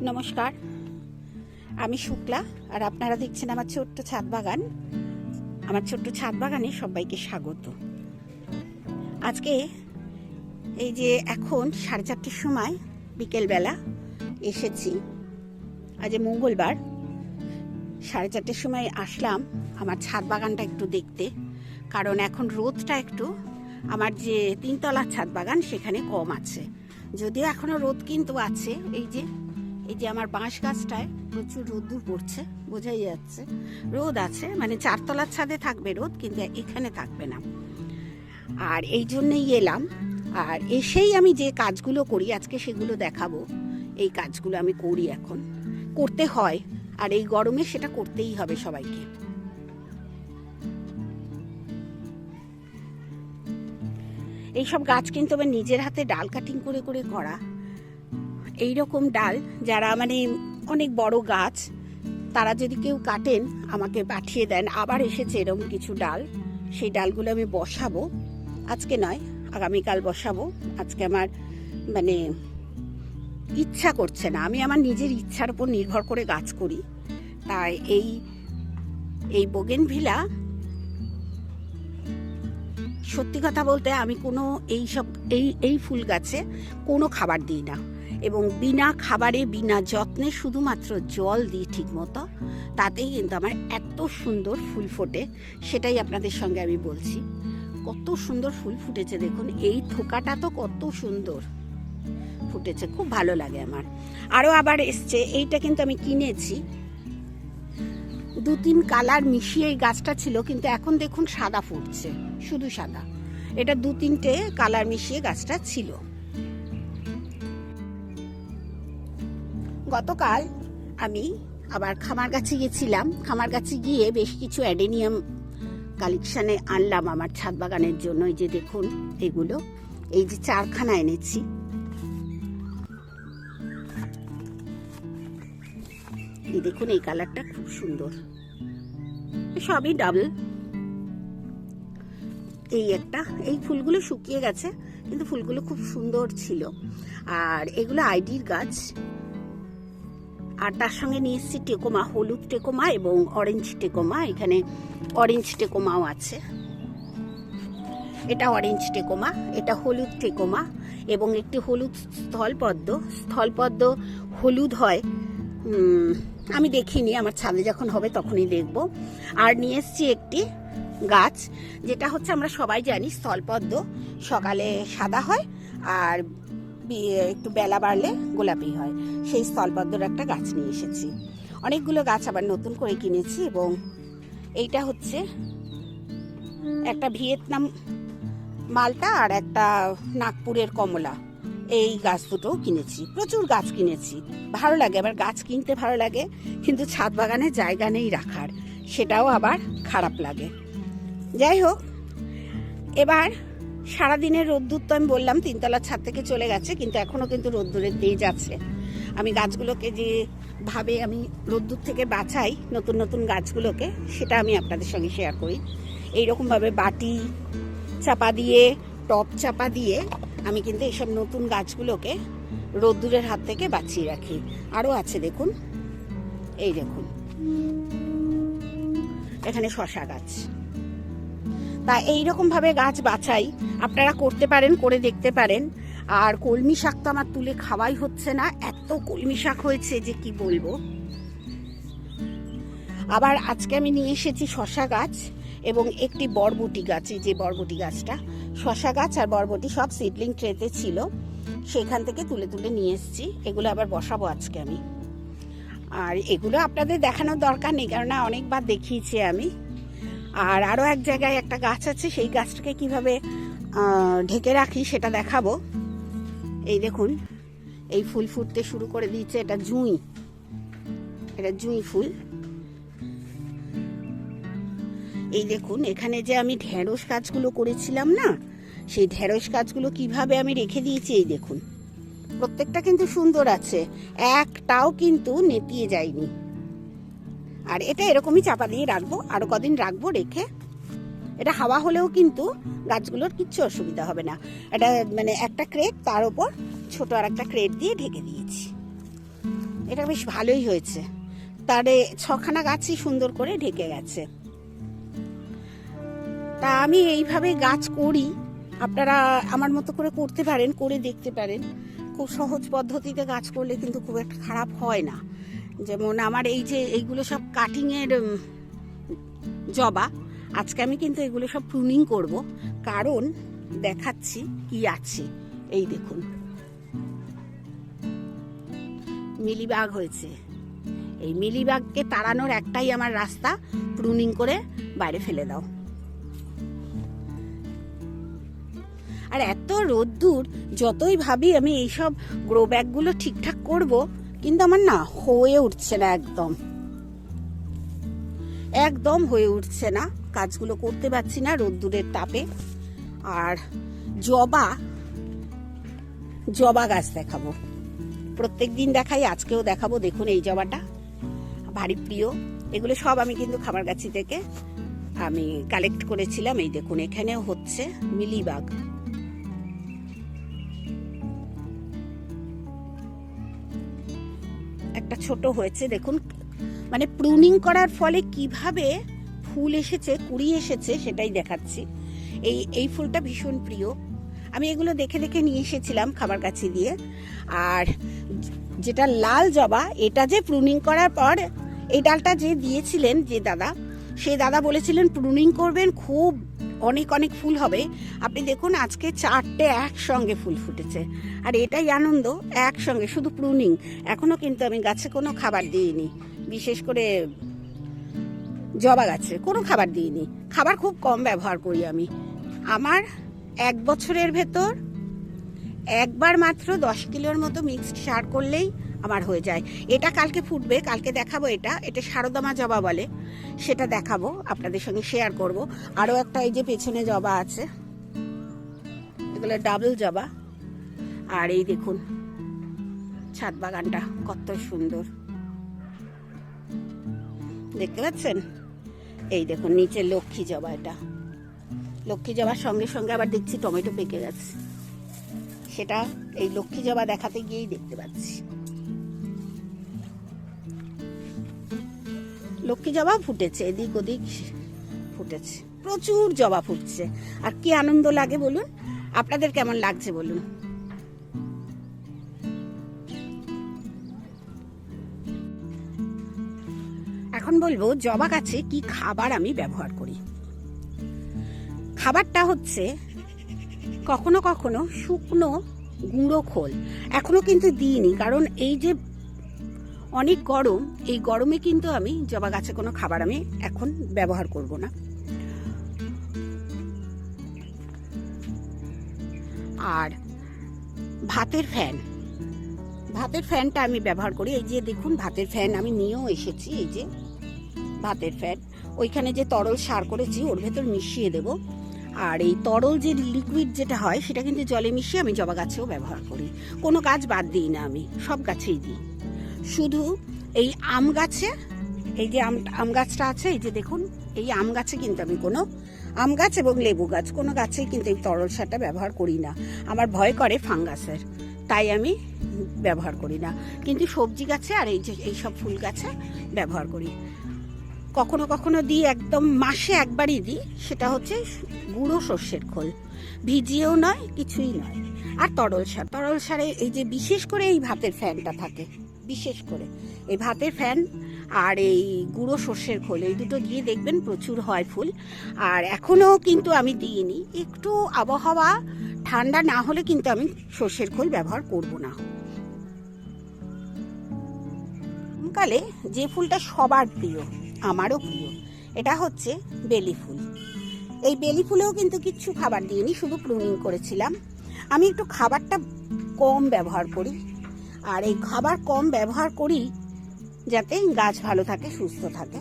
নমস্কার। আমি শুক্লা, আর আপনারা দেখছেন আমার ছোট্ট ছাদ বাগান। আমার ছোট্ট ছাদ বাগানে সবাইকে স্বাগত। আজকে এই যে এখন সাড়ে চারটের সময় বিকেলবেলা এসেছি, আজ মঙ্গলবার, সাড়ে চারটের সময় আসলাম আমার ছাদ বাগানটা একটু দেখতে। কারণ এখন রোদটা একটু, আমার যে তিনতলার ছাদ বাগান সেখানে কম আছে। যদিও এখনও রোদ কিন্তু আছে, এই যে এই যে আমার বাঁশ গাছটায় প্রচুর রোদ্দুর পড়ছে, বোঝাই যাচ্ছে। রোদ আছে মানে চারতলার ছাদে থাকবে রোদ, কিন্তু এখানে থাকবে না। আর এই জন্যেই এলাম। আর এসেই আমি যে কাজগুলো করি, আজকে সেগুলো দেখাবো। এই কাজগুলো আমি করি এখন। করতে হয়, আর এই গরমে সেটা করতেই হবে সবাইকে। এইসব গাছ কিন্তু আমার নিজের হাতে ডাল কাটিং করে করে করা। এই রকম ডাল যারা মানে অনেক বড় গাছ, তারা যদি কেউ কাটেন, আমাকে পাঠিয়ে দেন। আবার এসেছে এরকম কিছু ডাল। সেই ডালগুলো আমি বসাবো। আজকে নয়, আগামীকাল বসাবো। আজকে আমার মানে ইচ্ছা করছে না। আমি আমার নিজের ইচ্ছার উপর নির্ভর করে গাছ করি। তাই এই এই বোগেন ভিলা সত্যি কথা বলতে আমি কোনো এই সব এই এই ফুল গাছে কোনো খাবার দিই না। এবং বিনা খাবারে, বিনা যত্নে শুধুমাত্র জল দিই ঠিক মতো তাতেই কিন্তু আমার এত সুন্দর ফুল ফোটে, সেটাই আপনাদের সঙ্গে আমি বলছি। কত সুন্দর ফুল ফুটেছে দেখুন, এই থোকাটা তো কত সুন্দর। ফুটেছে, খুব ভালো লাগে আমার। আরও আবার এসছে, এইটা কিন্তু আমি কিনেছি। দু তিন কালার মিশিয়ে এই গাছটা ছিল, কিন্তু এখন দেখুন সাদা ফুটছে, শুধু সাদা। এটা দু তিনটে কালার মিশিয়ে গাছটা ছিল। গতকাল আমি আবার খামার গাছে গেছিলাম। খামার গাছে গিয়ে বেশ কিছু অ্যাডেনিয়াম কালেকশানে আনলাম আমার ছাদ বাগানের জন্য। এই যে দেখুন, এগুলো। এই যে চারখানা এনেছি। এই দেখুন, এই কালারটা খুব সুন্দর। সবই ডাবল। এই একটা, এই ফুলগুলো শুকিয়ে গেছে, কিন্তু ফুলগুলো খুব সুন্দর ছিল। আর এগুলো আইডির গাছ। আর তার সঙ্গে নিয়ে এসেছি টেকোমা, হলুদ টেকোমা এবং অরেঞ্জ টেকোমা, এখানে অরেঞ্জ টেকোমাও আছে। এটা অরেঞ্জ টেকোমা, এটা হলুদ টেকোমা এবং একটি হলুদ স্থলপদ্ম। স্থলপদ্ম হলুদ হয় আমি দেখিনি, আমার ছাদে যখন হবে তখনই দেখব। আর নিয়ে এসেছি একটি গাছ, যেটা হচ্ছে আমরা সবাই জানি স্থলপদ্ম, সকালে সাদা হয় আর একটু বেলা বাড়লে গোলাপি হয়। সেই স্থলপদ্মর একটা গাছ নিয়ে এসেছি। অনেকগুলো গাছ আবার নতুন করে কিনেছি এবং এইটা হচ্ছে একটা ভিয়েতনাম মালটা আর একটা নাগপুরের কমলা। এই গাছ দুটো কিনেছি। প্রচুর গাছ কিনেছি। ভালো লাগে, আবার গাছ কিনতে ভালো লাগে, কিন্তু ছাদ বাগানে জায়গা নেই রাখার। সেটাও আবার খারাপ লাগে। যাই হোক, এবার সারাদিনের রোদ্দুর তো আমি বললাম, তিনতলার ছাদ থেকে চলে গেছে, কিন্তু এখনও কিন্তু রোদ্দুরের তেজ আছে। আমি গাছগুলোকে যে ভাবে আমি রোদ্দুর থেকে বাঁচাই, নতুন নতুন গাছগুলোকে, সেটা আমি আপনাদের সঙ্গে শেয়ার করি। এইরকমভাবে বাটি চাপা দিয়ে টপ চাপা দিয়ে আমি কিন্তু এইসব নতুন গাছগুলোকে রোদ্দুরের হাত থেকে বাঁচিয়ে রাখি। আরও আছে দেখুন, এই দেখুন। এখানে শশা গাছ। তা এইরকম ভাবে গাছ বাছাই আপনারা করতে পারেন, করে দেখতে পারেন। আর কলমি শাক তো আমার তুলে খাওয়াই হচ্ছে না, এত কলমি শাক হয়েছে যে কি বলব। আবার আজকে আমি নিয়ে এসেছি শশা গাছ এবং একটি বরবটি গাছ যে বরবটি গাছটা। শশা গাছ আর বরবটি সব সিডলিং ট্রেতে ছিল। সেখান থেকে তুলে তুলে নিয়ে এসেছি। এগুলো আবার বসাবো আজকে আমি। আর এগুলো আপনাদের দেখানোর দরকার নেই, কেননা অনেকবার দেখিয়েছি আমি। আর আরও এক জায়গায় একটা গাছ আছে, সেই গাছটাকে কীভাবে ঢেকে রাখি সেটা দেখাবো। এই দেখুন, এই ফুল ফুটতে শুরু করে দিয়েছে, এটা জুঁই। এটা জুঁই ফুল। এই দেখুন, এখানে যে আমি ঢেঁড়স গাছগুলো করেছিলাম না, সেই ঢেঁড়স গাছগুলো কীভাবে আমি রেখে দিয়েছি, এই দেখুন। প্রত্যেকটা কিন্তু সুন্দর আছে, একটাও কিন্তু নেতিয়ে যায়নি। আর এটা এরকমই চাপা দিয়ে রাখব, আরও কদিন রাখব রেখে। এটা হাওয়া হলেও কিন্তু গাছগুলোর কিচ্ছু অসুবিধা হবে না। এটা মানে একটা ক্রেট, তার উপর ছোট আর একটা ক্রেট দিয়ে ঢেকে দিয়েছি। এটা বেশ ভালোই হয়েছে। তারে ছখানা গাছই সুন্দর করে ঢেকে গেছে। তা আমি এইভাবে গাছ করি। আপনারা আমার মতো করে করতে পারেন, করে দেখতে পারেন। খুব সহজ পদ্ধতিতে গাছ করলে কিন্তু খুব একটা খারাপ হয় না। যেমন আমার এই যে এইগুলো সব কাটিংয়ের জবা, আজকে আমি কিন্তু এগুলো সব প্রুনিং করব। কারণ দেখাচ্ছি কি আছে। এই দেখুন। মিলিবাগ হয়েছে। এই মিলিবাগকে তাড়ানোর একটাই আমার রাস্তা প্রুনিং করে বাইরে ফেলে দাও। আর এত রোদ্দুর, যতই ভাবি আমি এইসব গ্রো ব্যাগগুলো ঠিকঠাক করব কিন্তু আমার না হয়ে উঠছে না একদম। একদম হয়ে উঠছে না। কাজগুলো করতে পারছি না রোদ্দুরের তাপে। আর জবা জবা গাছ দেখাবো। প্রত্যেক দিন দেখাই, আজকেও দেখাবো। দেখুন এই জবাটা। ভারী প্রিয়। এগুলো সব আমি কিন্তু খাবার গাছি থেকে আমি কালেক্ট করেছিলাম। এই দেখুন, এখানেও হচ্ছে মিলিবাগ। ছোট হয়েছে। দেখুন মানে প্রুনিং করার ফলে কীভাবে ফুল এসেছে, কুড়ি এসেছে, সেটাই দেখাচ্ছি। এই এই ফুলটা ভীষণ প্রিয়। আমি এগুলো দেখে দেখে নিয়ে এসেছিলাম খাবার কাছে দিয়ে আর যেটা লাল জবা, এটা যে প্রুনিং করার পর, এই ডালটা যে দিয়েছিলেন যে দাদা, সেই দাদা বলেছিলেন প্রুনিং করবেন খুব অনেক অনেক ফুল হবে। আপনি দেখুন, আজকে চারটে একসঙ্গে ফুল ফুটেছে। আর এটাই আনন্দ, একসঙ্গে, শুধু প্রুনিং এখনও কিন্তু আমি গাছে কোনো খাবার দিইনি। বিশেষ করে জবা গাছে কোনো খাবার দিইনি। খাবার খুব কম ব্যবহার করি আমি। আমার এক বছরের ভেতর একবার মাত্র দশ কিলোর মতো মিক্সড সার করলেই আমার হয়ে যায়। এটা কালকে ফুটবে, কালকে দেখাবো এটা। এটা সারদামা জবা বলে, সেটা দেখাবো, আপনাদের সঙ্গে শেয়ার করব। আরও একটা এই যে পেছনে জবা আছে, এগুলো ডাবল জবা। আর এই দেখুন, ছাদ বাগানটা কত সুন্দর। দেখতে পাচ্ছেন? এই দেখুন, নিচে লক্ষ্মী জবা এটা। লক্ষ্মী জবার সঙ্গে সঙ্গে আবার দেখছি টমেটো পেকে গেছে। সেটা এই লক্ষ্মী জবা দেখাতে গিয়েই দেখতে পাচ্ছি। লক্ষ্মী জবা ফুটেছে, এদিক ওদিক ফুটেছে, প্রচুর জবা ফুটছে। আর কি আনন্দ লাগে বলুন? আপনাদের কেমন লাগছে বলুন? এখন বলব, জবা গাছে কি খাবার আমি ব্যবহার করি? খাবারটা হচ্ছে কখনো কখনো শুকনো গুঁড়ো খোল। এখনও কিন্তু দিইনি, কারণ এই যে অনেক গরম, এই গরমে কিন্তু আমি জবা গাছে কোনো খাবার আমি এখন ব্যবহার করব না। আর ভাতের ফ্যান, ভাতের ফ্যানটা আমি ব্যবহার করি। এই যে দেখুন, ভাতের ফ্যান আমি নিয়েও এসেছি, এই যে ভাতের ফ্যান। ওইখানে যে তরল সার করেছি, ওর ভেতর মিশিয়ে দেব। আর এই তরল যে লিকুইড যেটা হয়, সেটা কিন্তু জলে মিশিয়ে আমি জবা গাছেও ব্যবহার করি। কোনো গাছ বাদ দিই না আমি, সব গাছেই দিই। শুধু এই আম গাছে, এই যে আম গাছটা আছে, এই যে দেখুন, এই আম গাছে কিন্তু আমি কোনো আম গাছ এবং লেবু গাছ, কোনো গাছেই কিন্তু এই তরল সারটা ব্যবহার করি না। আমার ভয় করে ফাঙ্গাসের, তাই আমি ব্যবহার করি না। কিন্তু সবজি গাছে আর এই যে এইসব ফুল গাছে ব্যবহার করি। কখনো কখনো দিই, একদম মাসে একবারই দিই, সেটা হচ্ছে গুঁড়ো সর্ষের খোল। ভিজিয়েও নয়, কিছুই নয়। আর তরল সার, তরল সারে এই যে বিশেষ করে এই ভাতের ফ্যানটা থাকে। বিশেষ করে। এই ভাতের ফ্যান আর এই গুঁড়ো সর্ষের খোল, এই দুটো দিয়ে দেখবেন প্রচুর হয় ফুল। আর এখনও কিন্তু আমি দিইনি। একটু আবহাওয়া ঠান্ডা না হলে কিন্তু আমি সর্ষের খোল ব্যবহার করব না। কালে যে ফুলটা সবার প্রিয়, আমারও প্রিয়, এটা হচ্ছে বেলি ফুল। এই বেলি ফুলেও কিন্তু কিচ্ছু খাবার দিইনি, শুধু প্রুনিং করেছিলাম। আমি একটু খাবারটা কম ব্যবহার করি। আর এই খাবার কম ব্যবহার করি যাতে গাছ ভালো থাকে, সুস্থ থাকে।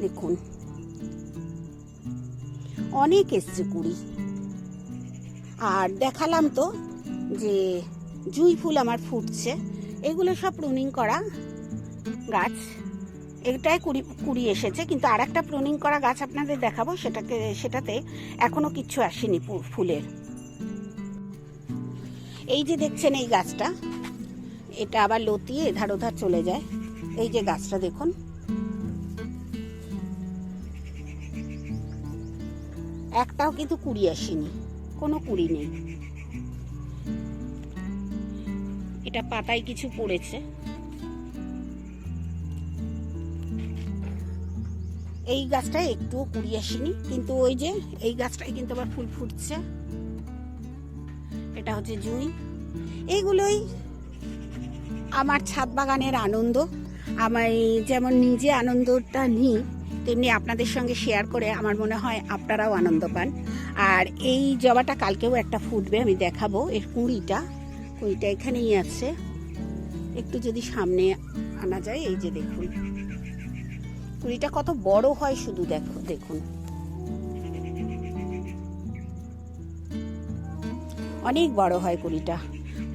দেখুন। অনেক এসছে কুড়ি। আর দেখালাম তো যে জুই ফুল আমার ফুটছে, এগুলো সব প্রুনিং করা গাছ। এটাই কুড়ি কুড়ি এসেছে, কিন্তু আর একটা প্রুনিং করা গাছ আপনাদের দেখাবো, সেটাকে, সেটাতে এখনও কিচ্ছু আসেনি ফুলের। এই যে দেখছেন এই গাছটা, এটা আবার লতিয়ে এধার ওধার চলে যায়। এই যে গাছটা দেখুন। একটাও কিন্তু কুড়ি আসেনি, কোনো কুড়ি নেই। এটা পাতায় কিছু পড়েছে। এই গাছটায় একটুও কুড়ি আসেনি, কিন্তু ওই যে এই গাছটায় কিন্তু আবার ফুল ফুটছে। এটা হচ্ছে জুঁই। এইগুলোই আমার ছাদ বাগানের আনন্দ। আমি যেমন নিজে আনন্দটা নিই, তেমনি আপনাদের সঙ্গে শেয়ার করে আমার মনে হয় আপনারাও আনন্দ পান। আর এই জবাটা কালকেও একটা ফুটবে, আমি দেখাবো। এর কুঁড়িটা কুঁড়িটা এখানেই আছে। একটু যদি সামনে আনা যায়, এই যে দেখুন। কুড়িটা কত বড় হয় শুধু দেখো, দেখুন। অনেক বড় হয় কুড়িটা।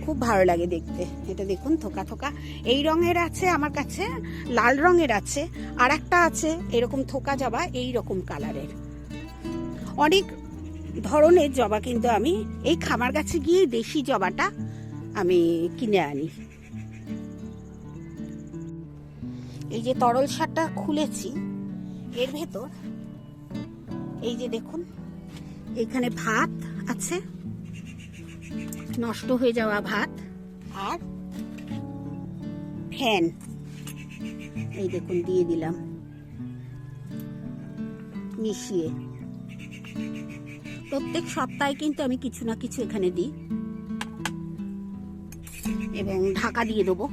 খুব ভালো লাগে দেখতে। এটা দেখুন, থোকা থোকা। এই রঙের আছে আমার কাছে, লাল রঙের আছে আর একটা আছে, এরকম থোকা জবা, এই রকম কালারের। অনেক ধরনের জবা কিন্তু আমি এই খামার গাছে গিয়ে দেশি জবাটা আমি কিনে আনি। এই যে তরল সারটা খুলেছি, এর ভেতর এই যে দেখুন, এখানে ভাত আছে। নষ্ট হয়ে যাওয়া ভাত। আর ফ্যান। এই দেখুন, দিয়ে দিলাম। মিশিয়ে। প্রত্যেক সপ্তাহে কিন্তু আমি কিছু না কিছু এখানে দিই। এবং ঢাকা দিয়ে দেবো।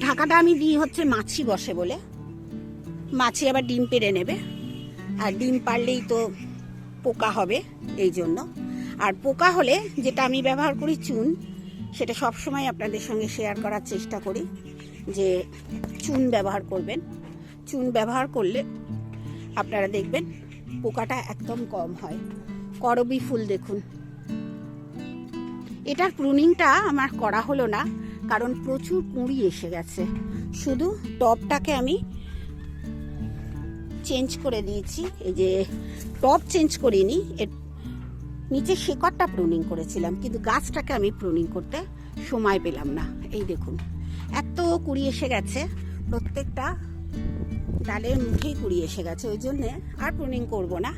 ঢাকাটা আমি দিই হচ্ছে মাছি বসে বলে। মাছি আবার ডিম পেড়ে নেবে। আর ডিম পারলেই তো পোকা হবে, এই জন্য। আর পোকা হলে যেটা আমি ব্যবহার করি চুন, সেটা সব সময় আপনাদের সঙ্গে শেয়ার করার চেষ্টা করি যে চুন ব্যবহার করবেন। চুন ব্যবহার করলে আপনারা দেখবেন পোকাটা একদম কম হয়। করবি ফুল দেখুন। এটার প্রুনিংটা আমার করা হলো না, কারণ প্রচুর কুঁড়ি এসে গেছে। শুধু টপটাকে আমি চেঞ্জ করে দিয়েছি। এই যে, টপ চেঞ্জ করিনি, এর নিচে শেকড়টা প্রুনিং করেছিলাম, কিন্তু গাছটাকে আমি প্রুনিং করতে সময় পেলাম না। এই দেখুন, এত কুড়ি এসে গেছে, প্রত্যেকটা ডালের মুখেই কুড়ি এসে গেছে, ওই জন্যে আর প্রুনিং করব না।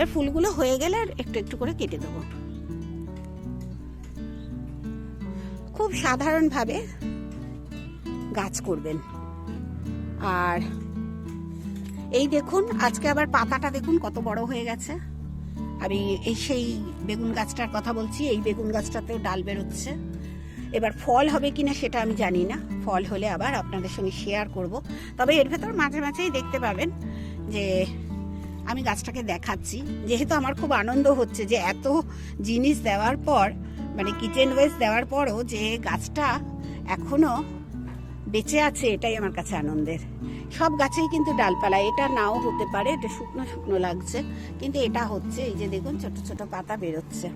এর ফুলগুলো হয়ে গেলে আর একটু একটু করে কেটে দেবো। খুব সাধারণভাবে গাছ করবেন। আর এই দেখুন, আজকে আবার পাতাটা দেখুন কত বড় হয়ে গেছে। আমি এই সেই বেগুন গাছটার কথা বলছি, এই বেগুন গাছটাতেও ডাল বেরোচ্ছে। এবার ফল হবে কি না সেটা আমি জানি না। ফল হলে আবার আপনাদের সঙ্গে শেয়ার করব। তবে এর ভেতর মাঝে মাঝেই দেখতে পাবেন যে আমি গাছটাকে দেখাচ্ছি। যেহেতু আমার খুব আনন্দ হচ্ছে যে এত জিনিস দেওয়ার পর মানে কিচেন ওয়েস্ট দেওয়ার পরও যে গাছটা এখনও বেঁচে আছে, এটাই আমার কাছে আনন্দের। সব গাছেই কিন্তু ডালপালা। এটা নাও হতে পারে, এটা শুকনো শুকনো লাগছে, কিন্তু এটা হচ্ছে এই যে দেখুন, ছোট ছোট পাতা বেরোচ্ছে।